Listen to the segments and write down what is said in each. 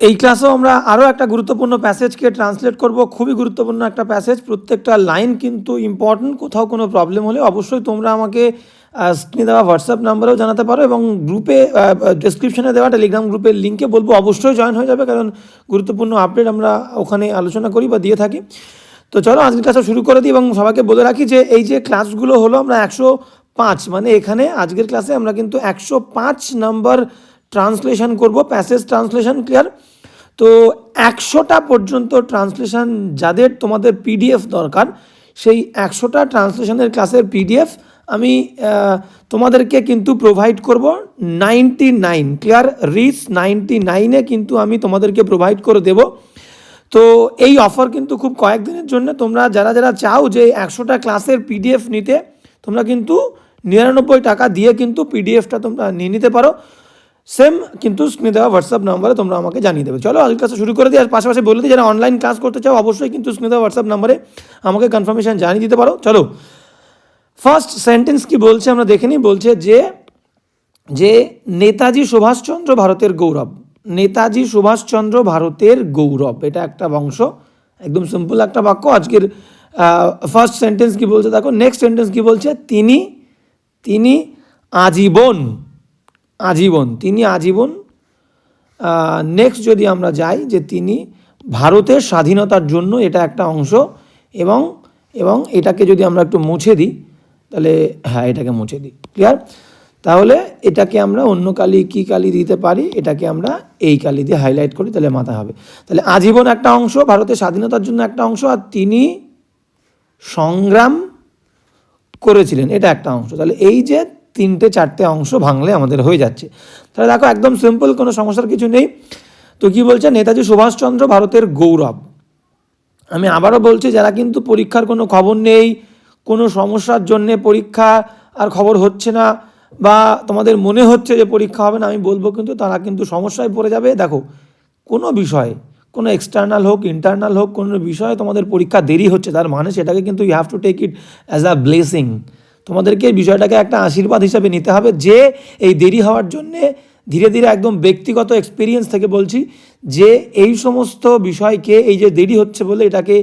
এই ক্লাসেও আমরা আরও একটা গুরুত্বপূর্ণ প্যাসেজকে ট্রান্সলেট করব। খুবই গুরুত্বপূর্ণ একটা প্যাসেজ প্রত্যেকটা লাইন কিন্তু ইম্পর্ট্যান্ট কোথাও কোনো প্রবলেম হলে অবশ্যই তোমরা আমাকে স্ক্রিনে দেওয়া হোয়াটসঅ্যাপ নাম্বারেও জানাতে পারো এবং গ্রুপে ডেসক্রিপশনে দেওয়া টেলিগ্রাম গ্রুপের লিঙ্কে বলব। অবশ্যই জয়েন হয়ে যাবে কারণ গুরুত্বপূর্ণ আপডেট আমরা ওখানে আলোচনা করি বা দিয়ে থাকি। তো চলো আজকের ক্লাসটা শুরু করে দিই এবং সবাইকে বলে রাখি যে এই যে ক্লাসগুলো হলো আমরা একশো পাঁচ মানে এখানে আজকের ক্লাসে আমরা কিন্তু একশো পাঁচ নাম্বার ট্রান্সলেশন করব প্যাসেজ ট্রান্সলেশন ক্লিয়ার তো একশোটা পর্যন্ত ট্রান্সলেশন যাদের তোমাদের পিডিএফ দরকার, সেই একশোটা ট্রান্সলেশনের ক্লাসের পিডিএফ আমি তোমাদেরকে কিন্তু প্রোভাইড করব। Ninety nine clear reach ninety নাইনে কিন্তু আমি তোমাদেরকে প্রোভাইড করে দেবো। তো এই অফার কিন্তু খুব কয়েকদিনের জন্য। তোমরা যারা যারা চাও যে একশোটা ক্লাসের পিডিএফ নিতে, তোমরা কিন্তু নিরানব্বই টাকা দিয়ে কিন্তু পিডিএফটা তোমরা নিয়ে নিতে পারো। সেম, কিন্তু স্ক্রিনে দেওয়া হোয়াটসঅ্যাপ নাম্বারে তোমরা আমাকে জানিয়ে দেবে। চলো আজকের ক্লাসে শুরু করে দিই। আর পাশাপাশি বলে দিই, যারা অনলাইন ক্লাস করতে চাও, অবশ্যই কিন্তু স্ক্রিনে দেওয়া হোয়াটসঅ্যাপ নাম্বারে আমাকে কনফার্মেশন জানিয়ে দিতে পারো। চলো ফার্স্ট সেন্টেন্স কি বলছে আমরা দেখে নিই। বলছে যে যে নেতাজি সুভাষচন্দ্র ভারতের গৌরব, নেতাজি সুভাষচন্দ্র ভারতের গৌরব, এটা একটা বংশ, একদম সিম্পল একটা বাক্য। আজকের ফার্স্ট সেন্টেন্স কি বলছে দেখো নেক্সট সেন্টেন্স কি বলছে, তিনি তিনি আজীবন আজীবন, তিনি আজীবন নেক্সট যদি আমরা যাই যে তিনি ভারতের স্বাধীনতার জন্য এটা একটা অংশ এবং এবং এটাকে যদি আমরা একটু মুছে দিই, তাহলে হ্যাঁ এটাকে মুছে দিই ক্লিয়ার তাহলে এটাকে আমরা অন্য কালি কী কালি দিতে পারি? এটাকে আমরা এই কালি দিয়ে হাইলাইট করি, তাহলে মাথা হবে। তাহলে আজীবন একটা অংশ, ভারতের স্বাধীনতার জন্য একটা অংশ, আর তিনি সংগ্রাম করেছিলেন, এটা একটা অংশ। তাহলে এই যে তিনটে, চারটে অংশ ভাঙলে আমাদের হয়ে যাচ্ছে। তাহলে দেখো, একদম সিম্পল কোনো সমস্যার কিছু নেই। তো কি বলছে? নেতাজি সুভাষচন্দ্র ভারতের গৌরব। আমি আবারও বলছি, যারা কিন্তু পরীক্ষার কোনো খবর নেই, কোনো সমস্যার জন্যে পরীক্ষা আর খবর হচ্ছে না, বা তোমাদের মনে হচ্ছে যে পরীক্ষা হবে না, আমি বলব কিন্তু তারা কিন্তু সমস্যায় পড়ে যাবে। দেখো, কোনো বিষয়ে, কোনো এক্সটার্নাল হোক ইন্টারনাল হোক, কোনো বিষয়ে তোমাদের পরীক্ষা দেরি হচ্ছে। তার মানে সেটাকে কিন্তু you have to take it as a blessing তোমাদেরকে বিষয়টাকে একটা আশীর্বাদ হিসাবে নিতে হবে যে এই দেরি হওয়ার জন্যে ধীরে ধীরে একদম ব্যক্তিগত এক্সপিরিয়েন্স থেকে বলছি যে এই সমস্ত বিষয়কে, এই যে দেরি হচ্ছে বলে এটাকে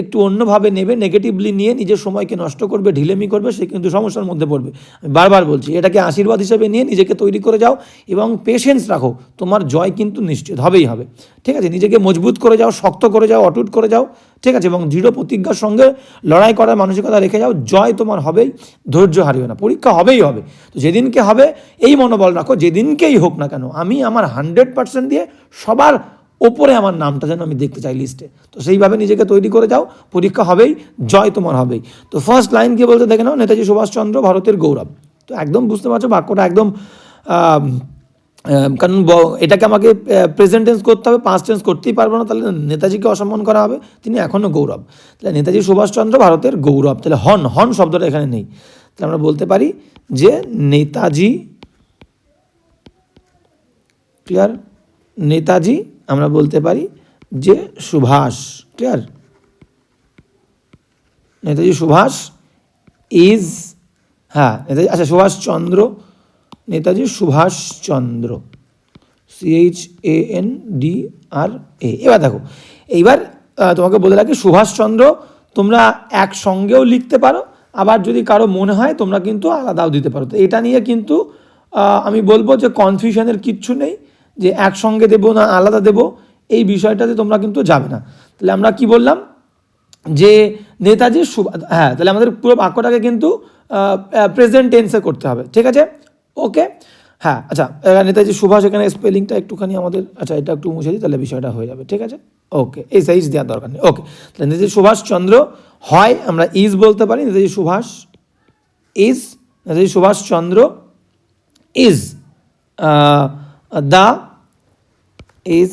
একটু অন্যভাবে নেবে নেগেটিভলি নিয়ে নিজের সময়কে নষ্ট করবে, ঢিলেমি করবে, সে কিন্তু সমস্যার মধ্যে পড়বে। আমি বারবার বলছি, এটাকে আশীর্বাদ হিসেবে নিয়ে নিজেকে তৈরি করে যাও এবং পেশেন্স রাখো, তোমার জয় কিন্তু নিশ্চিত হবেই হবে। ঠিক আছে? নিজেকে মজবুত করে যাও, শক্ত করে যাও, অটুট করে যাও ঠিক আছে, এবং দৃঢ় প্রতিজ্ঞার সঙ্গে লড়াই করার মানসিকতা রেখে যাও, জয় তোমার হবেই, ধৈর্য হারিও না, পরীক্ষা হবেই হবে। তো যেদিনকে হবে, এই মনোবল রাখো, যেদিনকেই হোক না কেন, আমি আমার হান্ড্রেড পার্সেন্ট দিয়ে সবার ওপরে আমার নামটা যেন আমি দেখতে চাই লিস্টে তো সেইভাবে নিজেকে তৈরি করে যাও, পরীক্ষা হবেই, জয় তোমার হবেই। তো ফার্স্ট লাইন কি বলতে দেখে নাও, নেতাজি সুভাষচন্দ্র ভারতের গৌরব। তো একদম বুঝতে পারছ, বাক্যটা একদম কারণ এটাকে আমাকে প্রেজেন্ট টেন্স করতে হবে পাঁচ টেন্স করতেই পারব না, তাহলে নেতাজিকে অসম্মান করা হবে। তিনি এখনও গৌরব। তাহলে নেতাজি সুভাষচন্দ্র ভারতের গৌরব। তাহলে হন হন শব্দটা এখানে নেই। তাহলে আমরা বলতে পারি যে নেতাজি ক্লিয়ার নেতাজি, আমরা বলতে পারি যে সুভাষ ক্লিয়ার নেতাজি সুভাষ ইজ হ্যাঁ নেতাজি আচ্ছা Subhas Chandra Netaji Subhas Chandra C H A N D R A এবার দেখো, এইবার তোমাকে বলে রাখি সুভাষচন্দ্র তোমরা একসঙ্গেও লিখতে পারো, আবার যদি কারও মনে হয়, তোমরা কিন্তু আলাদাও দিতে পারো। তো এটা নিয়ে কিন্তু আমি বলব যে কনফিউশনের কিচ্ছু নেই, যে একসঙ্গে দেবো না আলাদা দেবো, এই বিষয়টাতে তোমরা কিন্তু যাবে না। তাহলে আমরা কি বললাম? যে নেতাজি হ্যাঁ তাহলে আমাদের পুরো বাক্যটাকে কিন্তু প্রেজেন্ট টেন্সে করতে হবে, ঠিক আছে? ওকে হ্যাঁ আচ্ছা নেতাজি সুভাষ এখানে স্পেলিংটা একটুখানি আমাদের আচ্ছা এটা একটু মুছে দিই, তাহলে বিষয়টা হয়ে যাবে, ঠিক আছে? ওকে এই সাইজ দেওয়ার দরকার নেই ওকে তাহলে নেতাজি সুভাষচন্দ্র হয়, আমরা ইজ বলতে পারি Netaji Subhas is Netaji Subhas Chandra is the is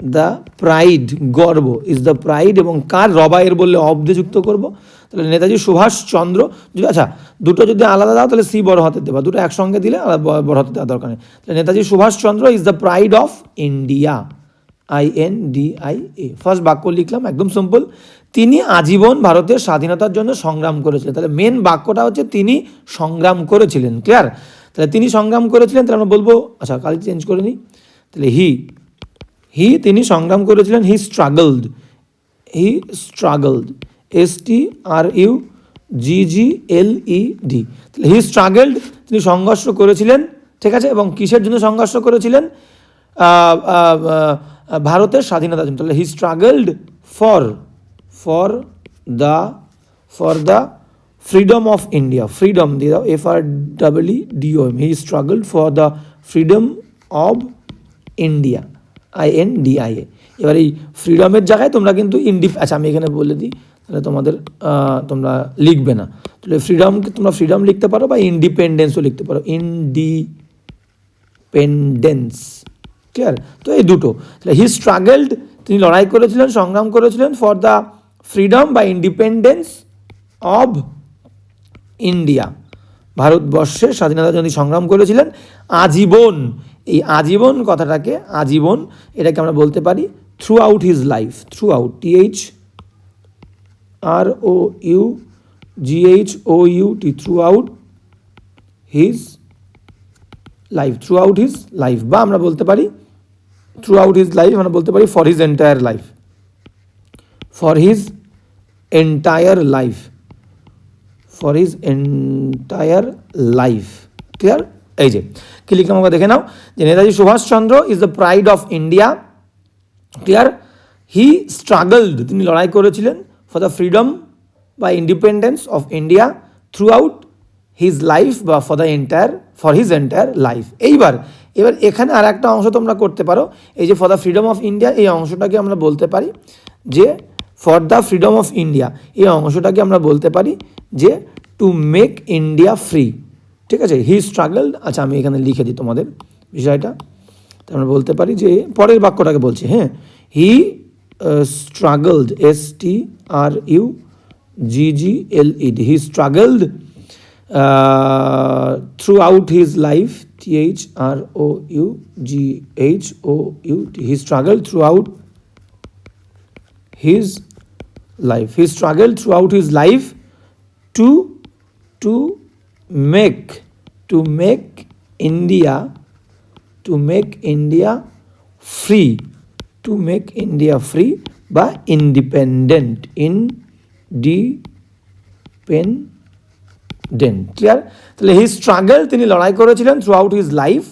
the pride গর্ব ইজ দ্য প্রাইড এবং কার রবায়ের বললে অব্দে যুক্ত করব? তাহলে নেতাজি সুভাষচন্দ্র যদি আচ্ছা দুটো যদি আলাদা দাও, তাহলে সি বড় হাতে দেবা। দুটো একসঙ্গে দিলে আলাদা বড় হাতে দেওয়া দরকার নেই। তাহলে Netaji Subhas Chandra is the pride of India I N D I A first বাক্য লিখলাম, একদম সিম্পল তিনি আজীবন ভারতের স্বাধীনতার জন্য সংগ্রাম করেছিলেন। তাহলে মেন বাক্যটা হচ্ছে তিনি সংগ্রাম করেছিলেন। ক্লিয়ার তাহলে তিনি সংগ্রাম করেছিলেন, তাহলে আমরা বলব আচ্ছা কালি চেঞ্জ করে নিই তাহলে হি হি তিনি সংগ্রাম করেছিলেন he struggled he struggled S T R U G G L E D he struggled তিনি সংঘর্ষ করেছিলেন, ঠিক আছে? এবং কিসের জন্য সংঘর্ষ করেছিলেন? ভারতের স্বাধীনতার জন্য। তাহলে he struggled for for the for the freedom of India freedom দিয়ে দাও F R double E D O M he struggled for the freedom of India I N D I A এবার এই ফ্রিডমের জায়গায় তোমরা কিন্তু ইন্ডিপ আচ্ছা আমি এখানে বলে দিই। তাহলে তোমাদের তোমরা লিখবে না। তাহলে ফ্রিডমকে তোমরা ফ্রিডম লিখতে পারো বা ইন্ডিপেন্ডেন্সও লিখতে পারো। ইন্ডিপেন্ডেন্স ক্লিয়ার তো এই দুটো। তাহলে হি স্ট্রাগলড তিনি লড়াই করেছিলেন, সংগ্রাম করেছিলেন ফর দ্য ফ্রিডম বা ইন্ডিপেন্ডেন্স অব ইন্ডিয়া ভারতবর্ষের স্বাধীনতার জন্য তিনি সংগ্রাম করেছিলেন, আজীবন, এই আজীবন কথাটাকে আজীবন, এটাকে আমরা বলতে পারি throughout his life throughout T H R O U G H O U T throughout his life throughout his life বা আমরা বলতে পারি থ্রু আউট হিজ লাইফ আমরা বলতে পারি for his entire life for his entire life for his entire life clear এই যে, কি লিখলাম আমরা দেখে নাও, যে Netaji Subhash Chandra is the pride of India clear he struggled তিনি লড়াই করেছিলেন ফর দ্য ফ্রিডম বা independence of India throughout his life বা for the entire for his entire life এইবার, এবার এখানে আর একটা অংশ তোমরা করতে পারো। এই যে for the freedom of India এই অংশটাকে আমরা বলতে পারি যে for the freedom of India এই অংশটাকে আমরা বলতে পারি যে টু মেক ইন্ডিয়া ফ্রি ঠিক আছে? হি স্ট্রাগল আচ্ছা আমি এখানে লিখে দিই তোমাদের বিষয়টা। তো আমরা বলতে পারি যে, পরের বাক্যটাকে বলছি হ্যাঁ? He Uh, struggled S T R U G G L E D. He struggled uh, throughout his life. T H R O U G H O U T. He struggled throughout his life. He struggled throughout his life to to make to make India to make India free to make India free বা independent independent. Clear তাহলে he struggle তিনি লড়াই করেছিলেন throughout his life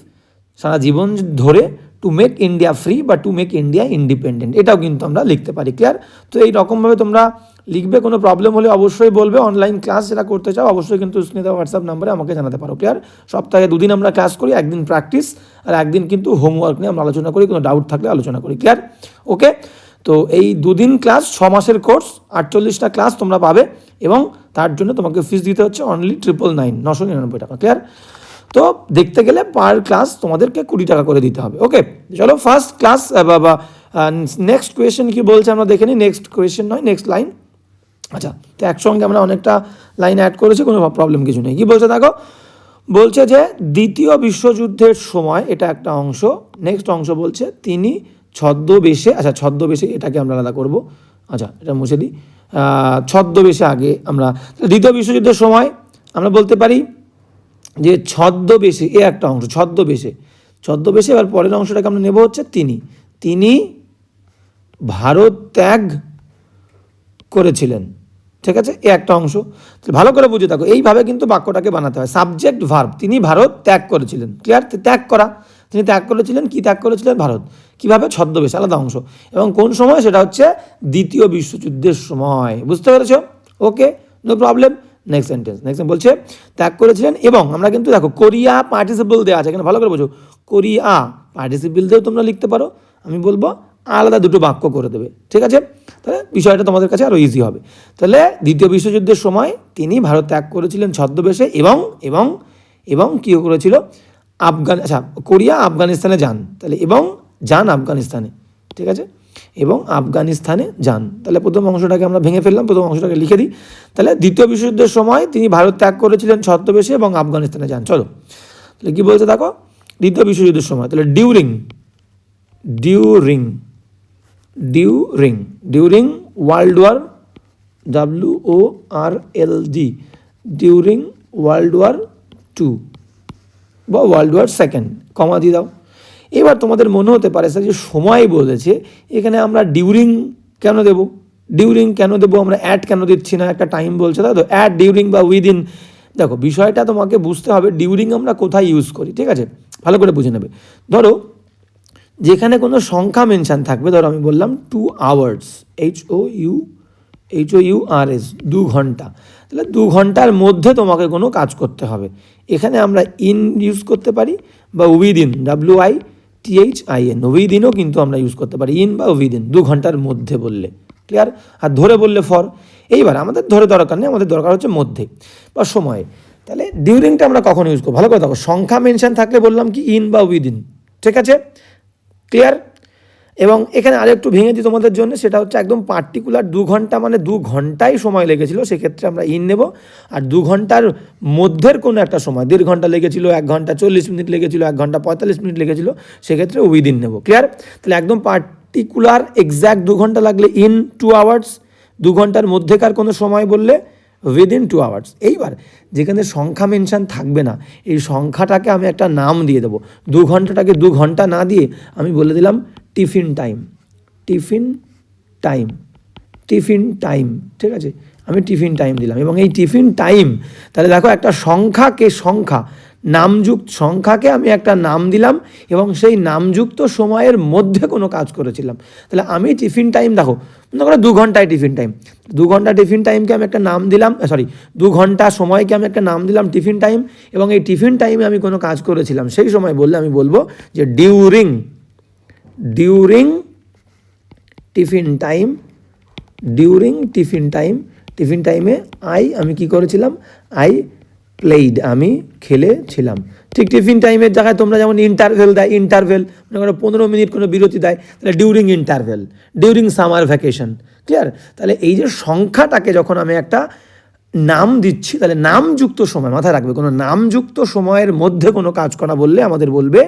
সারা জীবন ধরে to make India free বা to make India independent এটাও কিন্তু আমরা লিখতে পারি ক্লিয়ার তো এই রকমভাবে তোমরা লিখবে, কোনো প্রবলেম হলে অবশ্যই বলবে। অনলাইন ক্লাস যেটা করতে চাও, অবশ্যই কিন্তু স্নেতা হোয়াটসঅ্যাপ নাম্বারে আমাকে জানাতে পারো ক্লিয়ার সপ্তাহে দুদিন আমরা ক্লাস করি, একদিন প্র্যাকটিস আর একদিন কিন্তু হোমওয়ার্ক নিয়ে আমরা আলোচনা করি, কোনো ডাউট থাকলে আলোচনা করি ক্লিয়ার ওকে তো এই দুদিন ক্লাস ছ মাসের কোর্স আটচল্লিশটা ক্লাস তোমরা পাবে, এবং তার জন্য তোমাকে ফিস দিতে হচ্ছে অনলি ট্রিপল নাইন নশো নিরানব্বই টাকা ক্লিয়ার তো দেখতে গেলে পার ক্লাস তোমাদেরকে কুড়ি টাকা করে দিতে হবে ওকে চলো ফার্স্ট ক্লাস বা নেক্সট কোয়েশ্চেন কি বলছে আমরা দেখে নিই নেক্সট কোয়েশ্চেন নয় নেক্সট লাইন আচ্ছা তো একসঙ্গে আমরা অনেকটা লাইন অ্যাড করেছি, কোনো প্রবলেম কিছু নেই। কি বলছে দেখো? বলছে যে দ্বিতীয় বিশ্বযুদ্ধের সময় এটা একটা অংশ নেক্সট অংশ বলছে তিনি ছদ্মবেশে আচ্ছা ছদ্মবেশে এটাকে আমরা আলাদা করব। আচ্ছা এটা মুছে দিই। ছদ্মবেশে আগে আমরা, দ্বিতীয় বিশ্বযুদ্ধের সময় আমরা বলতে পারি যে ছদ্মবেশে, এ একটা অংশ, ছদ্মবেশে। ছদ্মবেশে এবার পরের অংশটাকে আমরা নেব হচ্ছে তিনি। তিনি ভারত ত্যাগ করেছিলেন। ঠিক আছে? এ একটা অংশ। ভালো করে বুঝে থাকো। এইভাবে কিন্তু বাক্যটাকে বানাতে হয়। সাবজেক্ট ভার্ব তিনি ভারত ত্যাগ করেছিলেন। ক্লিয়ার ত্যাগ করা। তিনি ত্যাগ করেছিলেন, কি ত্যাগ করেছিলেন? ভারত। কীভাবে? ছদ্মবেশ, আলাদা অংশ। এবং কোন সময়? সেটা হচ্ছে দ্বিতীয় বিশ্বযুদ্ধের সময়। বুঝতে পেরেছ? Okay no problem next sentence next বলছে, ত্যাগ করেছিলেন এবং আমরা কিন্তু দেখো, কোরিয়া পার্টিসিপল দেওয়া আছে। এখানে ভালো করে বোঝো। কোরিয়া পার্টিসিপল দিয়েও তোমরা লিখতে পারো। আমি বলব, আলাদা দুটো বাক্য করে দেবে। ঠিক আছে? তাহলে বিষয়টা তোমাদের কাছে আরও ইজি হবে। তাহলে দ্বিতীয় বিশ্বযুদ্ধের সময় তিনি ভারত ত্যাগ করেছিলেন ছদ্মবেশে এবং এবং এবং কী করেছিল? আফগান আচ্ছা কোরিয়া আফগানিস্তানে যান। তাহলে এবং যান আফগানিস্তানে, ঠিক আছে? এবং আফগানিস্তানে যান। তাহলে প্রথম অংশটাকে আমরা ভেঙে ফেললাম, প্রথম অংশটাকে লিখে দিই। তাহলে দ্বিতীয় বিশ্বযুদ্ধের সময় তিনি ভারত ত্যাগ করেছিলেন ছদ্মবেশে এবং আফগানিস্তানে যান। চলো, তাহলে কী বলছে দেখো? দ্বিতীয় বিশ্বযুদ্ধের সময়, তাহলে during during during during world war W O R L D during world war two বা ওয়ার্ল্ড ওয়ার সেকেন্ড কমা দিয়ে দাও। এবার তোমাদের মনে হতে পারে, স্যার, যে সময় বলেছে, এখানে আমরা ডিউরিং কেন দেব? ডিউরিং কেন দেবো? আমরা অ্যাড কেন দিচ্ছি না? একটা টাইম বলছে, তাই তো? অ্যাড ডিউরিং বা উইদিন দেখো, বিষয়টা তোমাকে বুঝতে হবে ডিউরিং আমরা কোথায় ইউজ করি, ঠিক আছে? ভালো করে বুঝে নেবে। ধরো যেখানে কোনো সংখ্যা মেনশান থাকবে, ধরো আমি বললাম two hours H O U H O U R S দু ঘণ্টা। তাহলে দু ঘণ্টার মধ্যে তোমাকে কোনো কাজ করতে হবে। এখানে আমরা ইন ইউজ করতে পারি বা within W I T H I N উইদিনও কিন্তু আমরা ইউজ করতে পারি ইন বা উইদিন দু ঘণ্টার মধ্যে বললে। ক্লিয়ার আর ধরে বললে ফর এইবার আমাদের ধরে দরকার নেই, আমাদের দরকার হচ্ছে মধ্যে বা সময়ে। তাহলে ডিউরিংটা আমরা কখন ইউজ করব? ভালো করে দেখো, সংখ্যা মেনশন থাকলে বললাম কি ইন বা উইদিন ঠিক আছে? ক্লিয়ার এবং এখানে আরেকটু ভেঙে দিই তোমাদের জন্য, সেটা হচ্ছে একদম পার্টিকুলার দু ঘণ্টা মানে দু ঘন্টাই সময় লেগেছিল, সেক্ষেত্রে আমরা ইন নেব। আর দু ঘণ্টার মধ্যের কোনো একটা সময়, দেড় ঘণ্টা লেগেছিল, এক ঘণ্টা চল্লিশ মিনিট লেগেছিল, এক ঘণ্টা পঁয়তাল্লিশ মিনিট লেগেছিল, সেক্ষেত্রে উইদিন নেব। ক্লিয়ার তাহলে একদম পার্টিকুলার এক্স্যাক্ট দু ঘণ্টা লাগলে ইন টু আওয়ার্স দু ঘণ্টার মধ্যেকার কোনো সময় বললে উইদিন টু আওয়ার্স এইবার যেখানে সংখ্যা মেনশান থাকবে না, এই সংখ্যাটাকে আমি একটা নাম দিয়ে দেবো। দু ঘন্টাটাকে দু ঘণ্টা না দিয়ে আমি বলে দিলাম tiffin time tiffin time tiffin time ঠিক আছে? আমি টিফিন টাইম দিলাম। এবং এই টিফিন টাইম তাহলে দেখো একটা সংখ্যাকে সংখ্যা নামযুক্ত সংখ্যাকে আমি একটা নাম দিলাম এবং সেই নামযুক্ত সময়ের মধ্যে কোনো কাজ করেছিলাম। তাহলে আমি টিফিন টাইম, দেখো, মনে করো দু ঘন্টায় টিফিন টাইম। দু ঘণ্টা টিফিন টাইমকে আমি একটা নাম দিলাম সরি দু ঘণ্টা সময়কে আমি একটা নাম দিলাম টিফিন টাইম এবং এই টিফিন টাইমে আমি কোনো কাজ করেছিলাম। সেই সময় বললে আমি বলব যে during during tiffin time during tiffin time, tiffin টাইমে আই আমি কি করেছিলাম? আই প্লেইড আমি খেলেছিলাম। ঠিক টিফিন টাইমের জায়গায় তোমরা যেমন ইন্টারভেল দেয় ইন্টারভেল মনে করো পনেরো মিনিট কোনো বিরতি দেয়, তাহলে during interval during summer vacation clear তাহলে এই যে সংখ্যাটাকে যখন আমি একটা নাম দিচ্ছি, তাহলে নামযুক্ত সময় মাথায় রাখবে। কোনো নামযুক্ত সময়ের মধ্যে কোনো কাজ করা বললে আমাদের বলবে,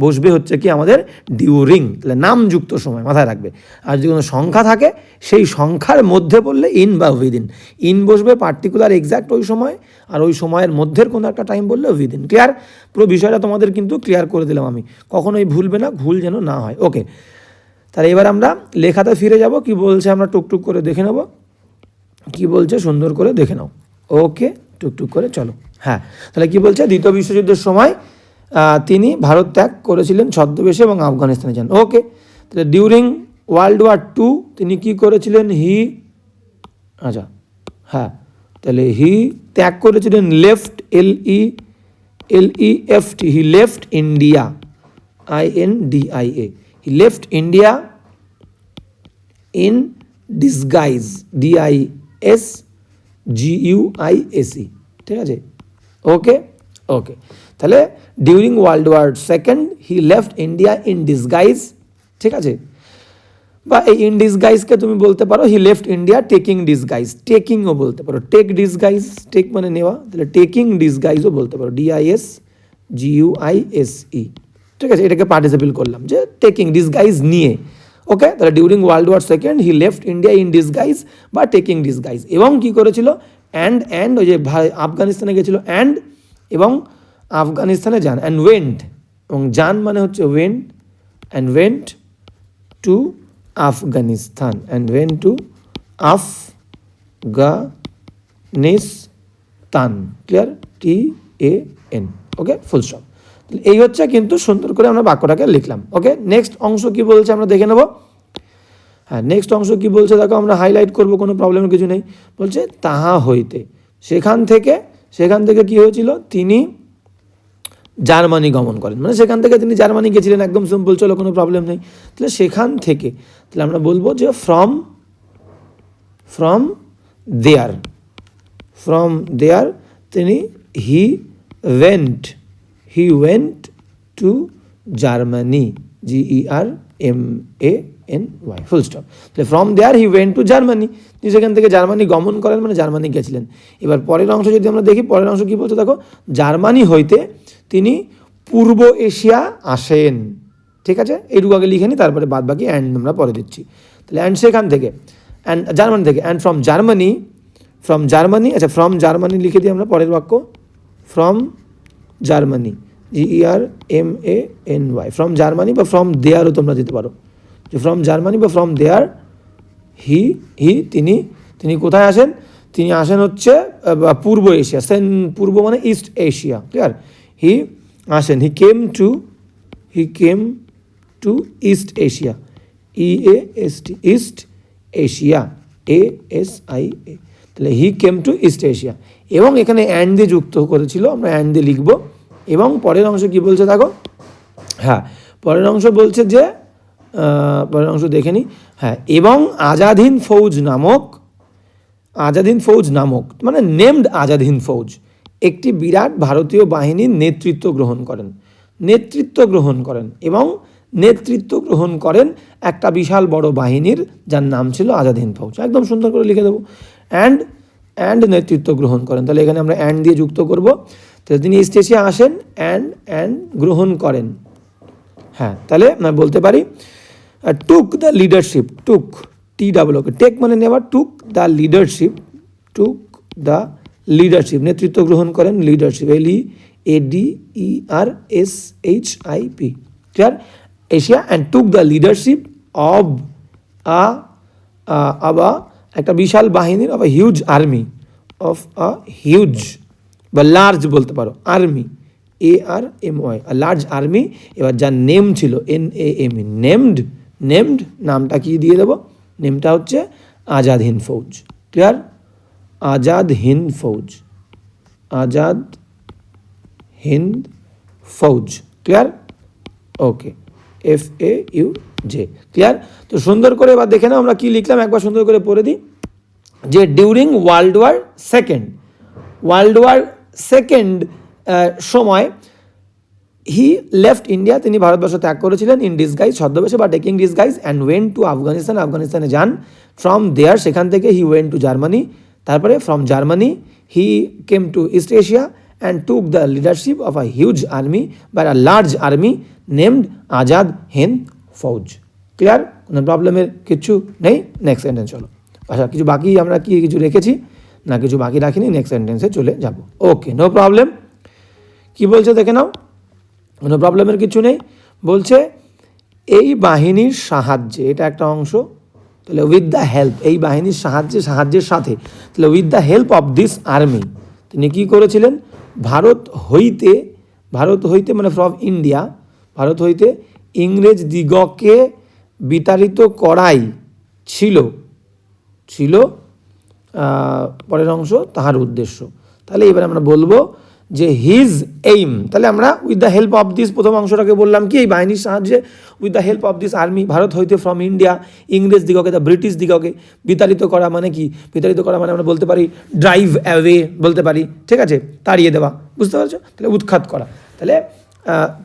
বসবে হচ্ছে কি আমাদের ডিউরিং তাহলে নামযুক্ত সময় মাথায় রাখবে। আর যদি কোনো সংখ্যা থাকে, সেই সংখ্যার মধ্যে বললে ইন বা উইদিন ইন বসবে পার্টিকুলার এক্স্যাক্ট ওই সময়, আর ওই সময়ের মধ্যের কোনো একটা টাইম বললে উইদিন ক্লিয়ার পুরো বিষয়টা তোমাদের কিন্তু ক্লিয়ার করে দিলাম আমি। কখনোই ভুলবে না, ভুল যেন না হয়। ওকে তাহলে এবার আমরা লেখাতে ফিরে যাব। কি বলছে আমরা টুকটুক করে দেখে নেব। কি বলছে? সুন্দর করে দেখে নাও। ওকে টুকটুক করে চলো। হ্যাঁ তাহলে কি বলছে? দ্বিতীয় বিশ্বযুদ্ধের সময় তিনি ভারত ত্যাগ করেছিলেন ছদ্মবেশে এবং আফগানিস্তানে যান। ওকে, তাহলে ডিউরিং ওয়ার্ল্ড ওয়ার টু তিনি কি করেছিলেন? হি আচ্ছা হ্যাঁ তাহলে হি ত্যাগ করেছিলেন left L E L E F T he left India I N D I A he left India in disguise D I S G U I S ঠিক আছে? ওকে ওকে তাহলে during world war second he left India in disguise ঠিক আছে? বা এই in ডিসগাইজকে তুমি বলতে পারো he left India taking disguise টেকিংও বলতে পারো। টেক ডিসগাইজ টেক মানে নেওয়া, তাহলে টেকিং ডিসগাইজও বলতে পারো। ডিআইএস ই ঠিক আছে? এটাকে পার্টিসিপেল করলাম যে টেকিং ডিসগাইজ নিয়ে। ওকে তাহলে during world war second he left India in disguise বা টেকিং ডিসগাইজ এবং কি করেছিল? অ্যান্ড অ্যান্ড ওই যে আফগানিস্তানে গেছিল। অ্যান্ড এবং আফগানিস্তানে যান। অ্যান্ড ওয়েন্ট এবং যান মানে হচ্ছে went and went to Afghanistan. And went to Afghanistan. Clear T A N okay full stop এই হচ্ছে কিন্তু সুন্দর করে আমরা বাক্যটাকে লিখলাম। ওকে নেক্সট অংশ কি বলছে আমরা দেখে নেব। হ্যাঁ নেক্সট অংশ কি বলছে? দেখো, আমরা হাইলাইট করব, কোনো প্রবলেম কিছু নেই। বলছে, তাহা হইতে। সেখান থেকে সেখান থেকে কি হয়েছিল? তিনি জার্মানি গমন করেন। মানে সেখান থেকে তিনি জার্মানি গেছিলেন, একদম সিম্পল চলো, কোনো প্রবলেম নেই। তাহলে সেখান থেকে, তাহলে আমরা বলব যে from from there from there তিনি he went he went to Germany G E R M A N Y full stop তাহলে from there he went to Germany তিনি সেখান থেকে জার্মানি গমন করেন মানে জার্মানি গেছিলেন। এবার পরের অংশ যদি আমরা দেখি, পরের অংশ কী বলছে দেখো? জার্মানি হইতে তিনি পূর্ব এশিয়া আসেন। ঠিক আছে? এইটুকু আগে লিখে নিই তারপরে বাদ বাকি অ্যান্ড আমরা পরে দিচ্ছি। তাহলে অ্যান্ড সেখান থেকে অ্যান্ড জার্মানি থেকে and from Germany from Germany আচ্ছা ফ্রম জার্মানি লিখে দিই আমরা পরের বাক্য। From Germany G E R M A N Y from Germany বা ফ্রম দেয়ারও তোমরা দিতে পারো। যে ফ্রম জার্মানি বা ফ্রম দেয়ার হি হি তিনি তিনি কোথায় আসেন? তিনি আসেন হচ্ছে পূর্ব এশিয়া। সেন, পূর্ব মানে ইস্ট এশিয়া ক্লিয়ার হি আসেন। He came to he came to East Asia E A S T East Asia A S I A তাহলে he came to East Asia এবং এখানে অ্যান্ড দিয়ে যুক্ত করেছিল, আমরা অ্যান্ড দিয়ে লিখব। এবং পরের অংশ কি বলছে দেখো? হ্যাঁ পরের অংশ বলছে যে পরের অংশ দেখে নিই হ্যাঁ এবং আজাদিন ফৌজ নামক, আজাদিন ফৌজ নামক মানে নেমড আজাদিন ফৌজ, একটি বিরাট ভারতীয় বাহিনীর নেতৃত্ব গ্রহণ করেন। নেতৃত্ব গ্রহণ করেন এবং নেতৃত্ব গ্রহণ করেন একটা বিশাল বড় বাহিনীর, যার নাম ছিল আজাদিন ফৌজ। একদম সুন্দর করে লিখে দেবো। অ্যান্ড অ্যান্ড নেতৃত্ব গ্রহণ করেন। তাহলে এখানে আমরা অ্যান্ড দিয়ে যুক্ত করব। তাহলে তিনি এশিয়া আসেন অ্যান্ড অ্যান্ড গ্রহণ করেন। হ্যাঁ তাহলে আমরা বলতে পারি took the leadership took T double okay take মানে নেওয়া took the leadership took the leadership নেতৃত্ব গ্রহণ করেন leadership L E A D E R S H I P clear Asia and took the leadership of a আবা একটা বিশাল বাহিনীর a huge army of a huge বা large বলতে পারো army A R M Y large army এবার যার name ছিল N A M E named named নামটা কি দিয়ে দেবো? নেমটা হচ্ছে Azad Hind Fauj clear Azad Hind Fauj, Azad Hind Fauj clear okay F A U J clear তো সুন্দর করে এবার দেখে নাও আমরা কি লিখলাম, একবার সুন্দর করে পড়ে দিই। যে during world war second world war second সময় হি লেফট ইন্ডিয়া তিনি ভারতবর্ষ ত্যাগ করেছিলেন ইন ডিসগাইজ ছদ্মবেশে বা taking disguise and went to Afghanistan আফগানিস্তানে যান। ফ্রম দেয়ার সেখান থেকে হি ওয়েন টু জার্মানি তারপরে from Germany he came to East Asia and took the leadership of a huge army বা a large army named Azad Hind Fauj clear কোনো প্রবলেমের কিচ্ছু নেই? নেক্সট সেন্টেন্স চলো। আচ্ছা কিছু বাকি আমরা কি কিছু রেখেছি? না, কিছু বাকি রাখিনি নেক্সট সেন্টেন্সে চলে যাব। ওকে নো প্রবলেম কি বলছে, দেখে নাও। কোনো প্রবলেমের কিছু নেই। বলছে, এই বাহিনীর সাহায্যে, এটা একটা অংশ, তাহলে উইথ দ্য হেল্প এই বাহিনীর সাহায্যে, সাহায্যের সাথে, তাহলে with the help of this army তিনি কি করেছিলেন? ভারত হইতে ভারত হইতে মানে ফ্রম ইন্ডিয়া ভারত হইতে ইংরেজ দিগকে বিতাড়িত করাই ছিল ছিল পরের অংশ, তাহার উদ্দেশ্য। তাহলে এবার আমরা বলব যে হিজ এইম তাহলে আমরা with the help of this প্রথম অংশটাকে বললাম কি, এই বাহিনীর সাহায্যে with the help of this army Bharat হইতে ফ্রম ইন্ডিয়া ইংরেজ দিগকে দ্য ব্রিটিশ দিগকে বিতাড়িত করা মানে কি? বিতাড়িত করা মানে আমরা বলতে পারি ড্রাইভ অ্যাওয়ে বলতে পারি। ঠিক আছে? তাড়িয়ে দেওয়া। বুঝতে পারছ? তাহলে উৎখাত করা। তাহলে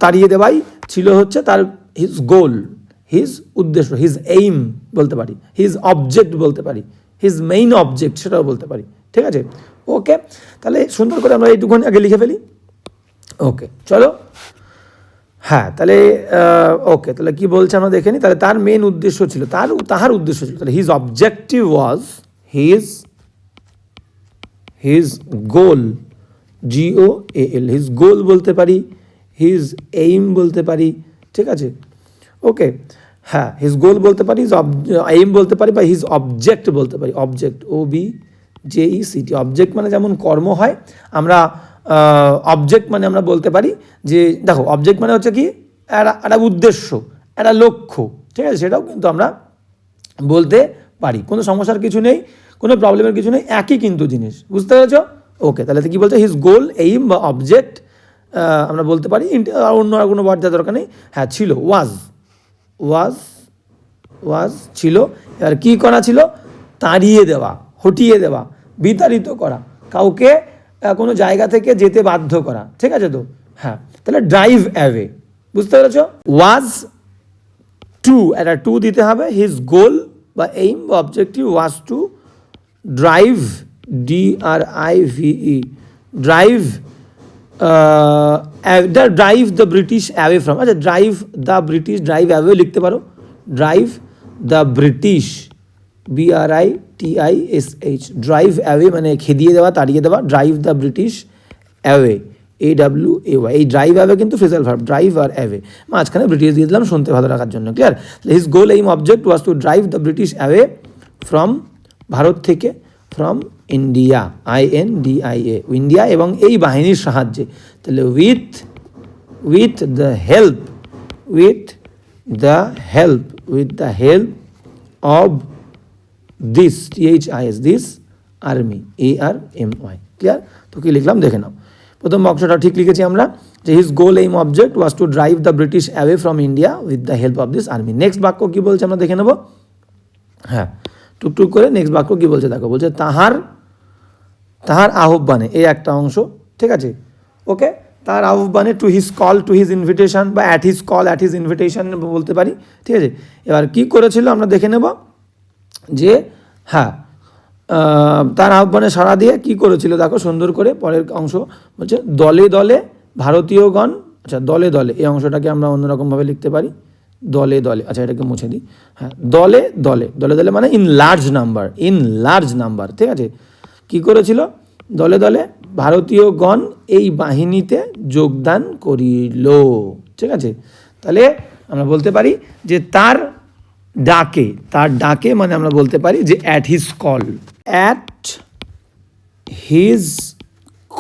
তাড়িয়ে দেওয়াই ছিল হচ্ছে তার হিজ গোল হিজ উদ্দেশ্য হিজ এইম বলতে পারি হিজ অবজেক্ট বলতে পারি। হিজ মেইন অবজেক্ট সেটাও বলতে পারি। ঠিক আছে? ওকে তাহলে সুন্দর করে আমরা এইটুকুনি আগে লিখে ফেলি। ওকে চলো। হ্যাঁ তাহলে ওকে তাহলে কি বলছে আমরা দেখে নিই তাহলে তার মেন উদ্দেশ্য ছিল, তার, তাহার উদ্দেশ্য ছিল, তাহলে his objective was his his goal G O A L his goal বলতে পারি হিজ এইম বলতে পারি, ঠিক আছে? ওকে হ্যাঁ হিজ গোল বলতে পারি হিজ এইম বলতে পারি, বা হিজ অবজেক্ট বলতে পারি object O B J E C T object মানে যেমন কর্ম হয়, আমরা অবজেক্ট মানে আমরা বলতে পারি যে, দেখো অবজেক্ট মানে হচ্ছে কি একটা উদ্দেশ্য একটা লক্ষ্য, ঠিক আছে, সেটাও কিন্তু আমরা বলতে পারি। কোনো সমস্যার কিছু নেই, কোনো প্রবলেমের কিছু নেই, একই কিন্তু জিনিস, বুঝতে পেরেছ? ওকে তাহলে কী বলছে? হিজ গোল এইম বা অবজেক্ট আমরা বলতে পারি অন্য আর কোনো দেওয়ার দরকার নেই। হ্যাঁ ছিল ওয়াজ ওয়াজ ওয়াজ ছিল, এবার কী করা ছিল? তাড়িয়ে দেওয়া, হটিয়ে দেওয়া, বিতাড়িত করা, কাউকে কোনো জায়গা থেকে যেতে বাধ্য করা, ঠিক আছে তো? হ্যাঁ তাহলে ড্রাইভ অ্যাওয়ে বুঝতে পেরেছ? ওয়াজ টু, একটা টু দিতে হবে হিজ গোল বা এইম বা objective was to drive D R I V E drive the drive the British away from আচ্ছা drive the British drive away লিখতে পারো। Drive the British B R I T I S H drive away মানে খেদিয়ে দেওয়া, তাড়িয়ে দেওয়া drive the British away A W A Y এই drive away কিন্তু ফ্রেজাল ভার্ব ড্রাইভ আর অ্যাভে মাঝখানে ব্রিটিশ দিয়ে দিলাম, শুনতে ভালো রাখার জন্য clear his goal aim object was to drive the British away from Bharat থেকে from India I N D I A India এবং এই বাহিনীর সাহায্যে। তাহলে with with the help with the help with the help of this T H I S this army A R M Y clear তো কি লিখলাম? দেখে নাও। প্রথম বাক্সটা ঠিক লিখেছি আমরা, যে his goal aim object was to drive the British away from India with the help of this army next বাক্য কী বলছে আমরা দেখে নেব? হ্যাঁ টুকটুক করে নেক্সট বাক্য কী বলছে? দেখো, বলছে তাহার তাহার আহ্বানে, এই একটা অংশ, ঠিক আছে? ওকে? তার আহ্বানে to his call to his invitation বা at his call at his invitation বলতে পারি, ঠিক আছে? এবার কি করেছিল আমরা দেখে নেব যে হ্যাঁ তার আহ্বানে সাড়া দিয়ে কি করেছিল? দেখো, সুন্দর করে পরের অংশ বলছে, দলে দলে ভারতীয়গণ আচ্ছা দলে দলে, এই অংশটাকে আমরা অন্যরকমভাবে লিখতে পারি, দলে দলে আচ্ছা এটাকে মুছে দিই হ্যাঁ দলে দলে দলে দলে মানে in large number in large number ঠিক আছে? কি করেছিল? দলে দলে ভারতীয়গণ এই বাহিনীতে যোগদান করিল। ঠিক আছে? তাহলে আমরা বলতে পারি যে তার ডাকে তার ডাকে মানে আমরা বলতে পারি যে at his call at his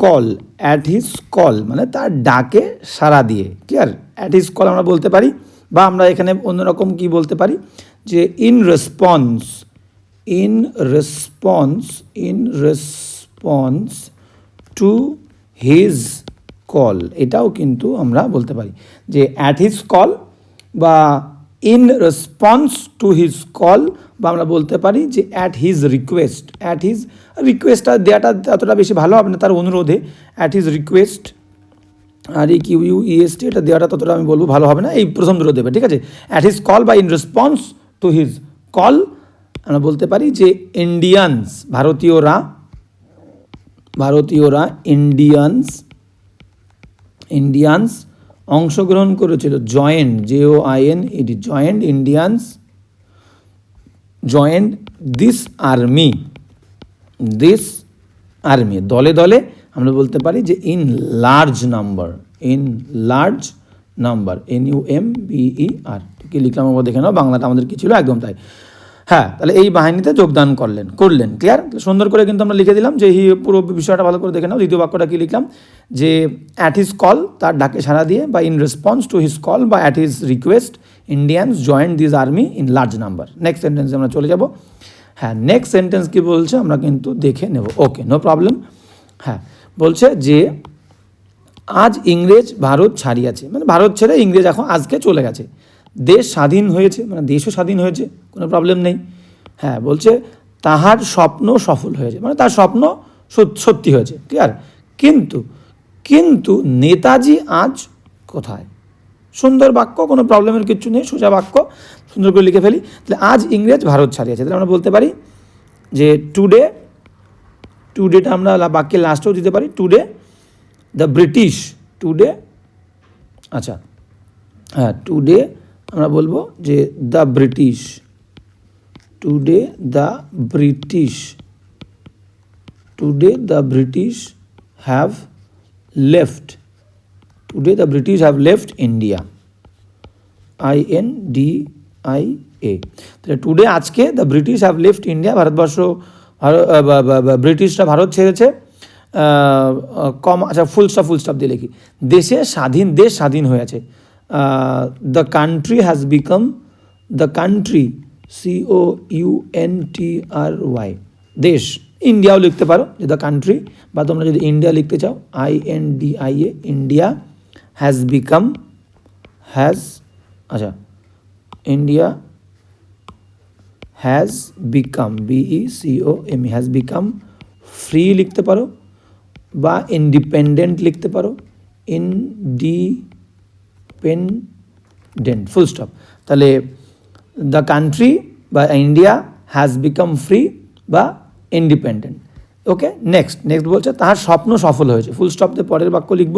call at his call মানে তার ডাকে সাড়া দিয়ে। ক্লিয়ার অ্যাট হিজ কল আমরা বলতে পারি বা আমরা এখানে অন্যরকম কি বলতে পারি? যে in response in response in response to his call এটাও কিন্তু আমরা বলতে পারি যে অ্যাট হিজ কল বা in response to his call বা আমরা বলতে পারি যে at his request at his রিকোয়েস্টটা দেওয়াটা এতটা বেশি ভালো হবে না তার অনুরোধে অ্যাট হিজ রিকোয়েস্ট আর এই কিউ ইউ ইএসটি এটা দেওয়াটা ততটা আমি বলব ভালো হবে না, এই প্রথম দুটো দেবে, ঠিক আছে? অ্যাট হিজ কল বা in response to his call আমরা বলতে পারি যে ইন্ডিয়ানস ভারতীয়রা ভারতীয়রা ইন্ডিয়ানস ইন্ডিয়ানস অংশগ্রহণ করেছিল। Joined J O I N E D joined Indians joined this army this army দলে দলে আমরা বলতে পারি যে in large number in large number N U M B E R কি লিখলাম আমরা দেখে নাও, বাংলাটা আমাদের কি ছিল? একদম তাই। হ্যাঁ তাহলে এই বাহিনীতে যোগদান করলেন করলেন ক্লিয়ার সুন্দর করে কিন্তু আমরা লিখে দিলাম যে হি পুরো বিষয়টা ভালো করে দেখে নাও, দ্বিতীয় বাক্যটা কি লিখলাম? যে অ্যাট হিজ কল তার ডাকে সাড়া দিয়ে বা in response to his call বা at his request Indians joined this army in large number next সেন্টেন্সে আমরা চলে যাব। হ্যাঁ নেক্সট সেন্টেন্স কি বলছে আমরা কিন্তু দেখে নেব। ওকে নো প্রবলেম হ্যাঁ বলছে যে আজ ইংরেজ ভারত ছাড়িয়াছে। মানে ভারত ছেড়ে ইংরেজ এখন আজকে চলে গেছে। দেশ স্বাধীন হয়েছে মানে দেশও স্বাধীন হয়েছে, কোনো প্রবলেম নেই। হ্যাঁ বলছে তাহার স্বপ্ন সফল হয়েছে মানে তার স্বপ্ন সত- সত্যি হয়েছে ক্লিয়ার কিন্তু কিন্তু নেতাজি আজ কোথায়? সুন্দর বাক্য, কোনো প্রবলেমের কিছু নেই, সোজা বাক্য, সুন্দর করে লিখে ফেলি। তাহলে আজ ইংরেজ ভারত ছাড়িয়েছে। তাহলে আমরা বলতে পারি যে টুডে টুডেটা আমরা বাক্যের লাস্টেও দিতে পারি। টুডে দ্য ব্রিটিশ টুডে আচ্ছা হ্যাঁ টুডে আমরা বলব যে the British today the British today the British have left today the British have left India I N D I A তাহলে টুডে আজকে the British have left India Bharatvarsha ব্রিটিশরা ভারত ছেড়েছে। কম আচ্ছা ফুল স্টপ ফুল স্টপ দিয়ে লিখি। দেশে স্বাধীন, দেশ স্বাধীন হয়েছে the country has become the country C O U N T R Y দেশ ইন্ডিয়াও লিখতে পারো দ্য কান্ট্রি বা তোমরা যদি ইন্ডিয়া লিখতে চাও I N D I A India has become has আচ্ছা India has become B E C O M has become free লিখতে পারো, বা ইন্ডিপেন্ডেন্ট লিখতে পারো ইনডিপেন্ডেন্ট ফুল স্টপ তাহলে দ্য কান্ট্রি বা ইন্ডিয়া হ্যাজ বিকাম ফ্রি বা ইন্ডিপেন্ডেন্ট ওকে নেক্সট নেক্সট বলছে, তাহার স্বপ্ন সফল হয়েছে। ফুল স্টপ দিয়ে পরের বাক্য লিখব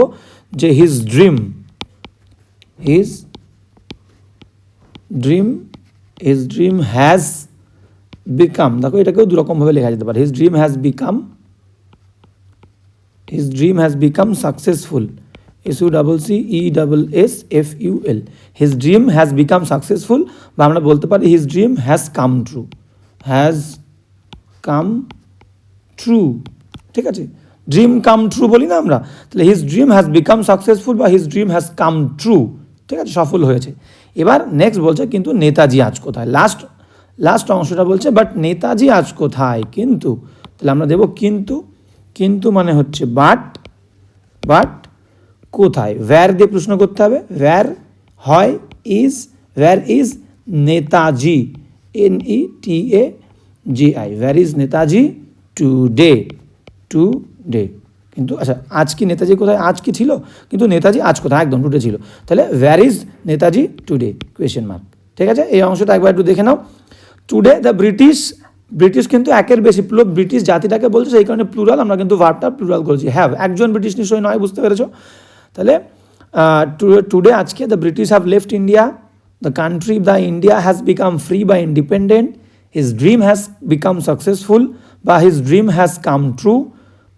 যে his dream his dream his dream has become দেখো, এটাকেও দুরকমভাবে লেখা যেতে পারে। His dream has become his dream has become successful S U double C E double S F U L his dream has become successful বা আমরা বলতে পারি his dream has come true has come true ঠিক আছে? Dream come true বলি না আমরা? তাহলে his dream has become successful বা his dream has come true ঠিক আছে? সফল হয়েছে। এবার নেক্সট বলছে কিন্তু নেতাজি আজ কোথায়? লাস্ট লাস্ট অংশটা বলছে বাট নেতাজি আজ কোথায়? কিন্তু, তাহলে আমরা দেব কিন্তু কিন্তু মানে হচ্ছে বাট বাট কোথায়? ভ্যার দিয়ে প্রশ্ন করতে হবে। ভ্যার হয় is where is Netaji N E T A J I where is Netaji? Today today কিন্তু আচ্ছা আজ কি নেতাজি কোথায়? আজ কি ছিল? কিন্তু নেতাজি আজ কোথায়? একদম টুডে ছিল। তাহলে where is Netaji? Today question mark ঠিক আছে? এই অংশটা একবার একটু দেখে নাও। টুডে দ্য ব্রিটিশ ব্রিটিশ কিন্তু একের বেশি প্লু ব্রিটিশ জাতিটাকে বলছে, সেই কারণে প্লুরাল আমরা কিন্তু ভার্বটা প্লুরাল করেছি। হ্যাভ একজন ব্রিটিশ নিশ্চয়ই নয়, বুঝতে পেরেছ? তাহলে টুডে আজকে the British have left India the country the India has become free বা independent his dream has become successful বা his dream has come true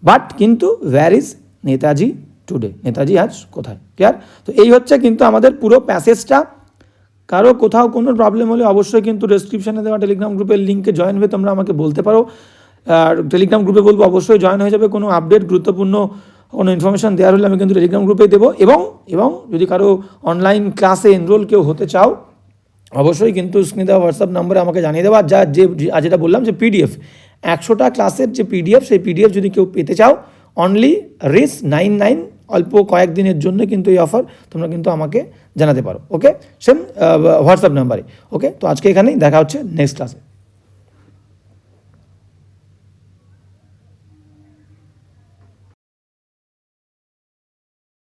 but কিন্তু where is Netaji today Netaji আজ কোথায়? ক্লিয়ার তো এই হচ্ছে কিন্তু আমাদের পুরো প্যাসেজটা কারও কোথাও কোনো প্রবলেম হলে অবশ্যই কিন্তু ডেসক্রিপশনে দেওয়া টেলিগ্রাম গ্রুপের লিঙ্কে জয়েন হয়ে তোমরা আমাকে বলতে পারো। আর টেলিগ্রাম গ্রুপে বলব অবশ্যই জয়েন হয়ে যাবে। কোনো আপডেট গুরুত্বপূর্ণ কোনো ইনফরমেশন দেওয়ার হলে আমি কিন্তু টেলিগ্রাম গ্রুপে দেবো। এবং এবং যদি কারও অনলাইন ক্লাসে এনরোল কেউ হতে চাও, অবশ্যই কিন্তু স্ক্রিনে দেওয়া হোয়াটসঅ্যাপ নম্বরে আমাকে জানিয়ে দেওয়া যা, যে আজ যেটা বললাম যে পিডিএফ একশোটা ক্লাসের যে পিডিএফ সেই পিডিএফ যদি কেউ পেতে চাও অনলি রিস নাইন নাইন অল্প কয়েকদিনের জন্য কিন্তু এই অফার তোমরা কিন্তু আমাকে জানাতে পারো। ওকে সেম হোয়াটসঅ্যাপ নাম্বারে ওকে তো আজকে এখানেই দেখা হচ্ছে নেক্সট ক্লাসে